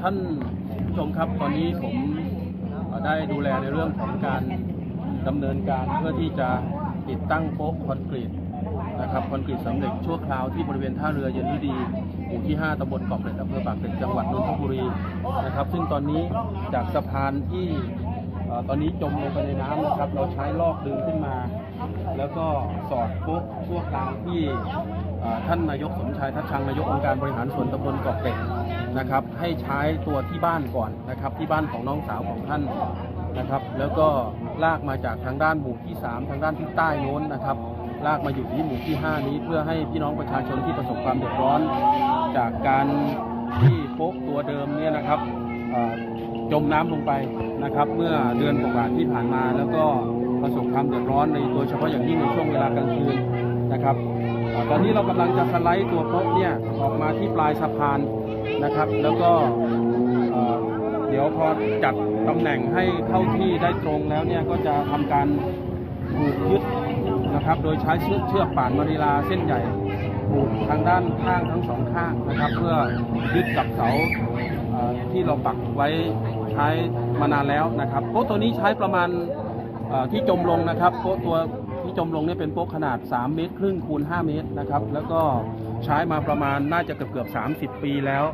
ท่านผู้ชมครับตอนนี้ผมได้ดูแลในเรื่องของการดำเนินการเพื่อที่จะติดตั้งโป๊ะคอนกรีตนะครับคอนกรีตสำเร็จชั่วคราวที่บริเวณท่าเรือเย็นฤดีหมู่ที่ 5ตำบลเกาะเกร็ดอำเภอปากเกร็ดจังหวัดนนทบุรีนะครับ ซึ่งตอนนี้จากสะพานที่ตอนนี้จมลงไปในน้ำนะครับ เราใช้ลอกดึงขึ้นมา แล้วก็สอดโป๊ะชั่วคราวที่ท่านนายกสมชายทัชชังนายกองค์การบริหารส่วนตำบลเกาะเกร็ดนะครับ ให้ใช้ตัวที่บ้านก่อนนะครับ ที่บ้านของน้องสาวของท่านนะครับ แล้วก็ลากมาจากทางด้านหมู่ที่ 3 ทางด้านที่ใต้โน้นนะครับ ลากมาอยู่ที่หมู่ที่ 5 นี้ เพื่อให้พี่น้องประชาชนที่ประสบความเดือดร้อน จากการที่โป๊ะตัวเดิมเนี่ยนะครับ จมน้ำลงไปนะครับ เมื่อเดือนกว่าที่ผ่านมา แล้วก็ประสบความเดือดร้อนในโดยเฉพาะอย่างยิ่งในช่วงเวลากลางคืนนะครับ ตอนนี้เรากำลังจะสไลด์ตัวโป๊ะเนี่ยออกมาที่ปลายสะพานนะครับ แล้วก็เดี๋ยวพอจัดตำแหน่งให้เข้าที่ได้ตรงแล้วเนี่ยก็จะทำการผูกยึดนะครับ โดยใช้เชือกเชือกป่านมาริลาเส้นใหญ่ผูกทางด้านข้างทั้งสองข้างนะครับ เพื่อยึดกับเสา ที่เราปักไว้ใช้มานานแล้วนะครับโป๊ะตัวนี้ใช้ประมาณที่จมลงนะครับโป๊ะตัวที่จมลงเนี่ยเป็นโป๊ะขนาด 3 เมตรครึ่งคูณ 5 เมตรนะครับ แล้วก็ใช้มาประมาณน่าจะเกือบเกือบ30 ปีแล้ว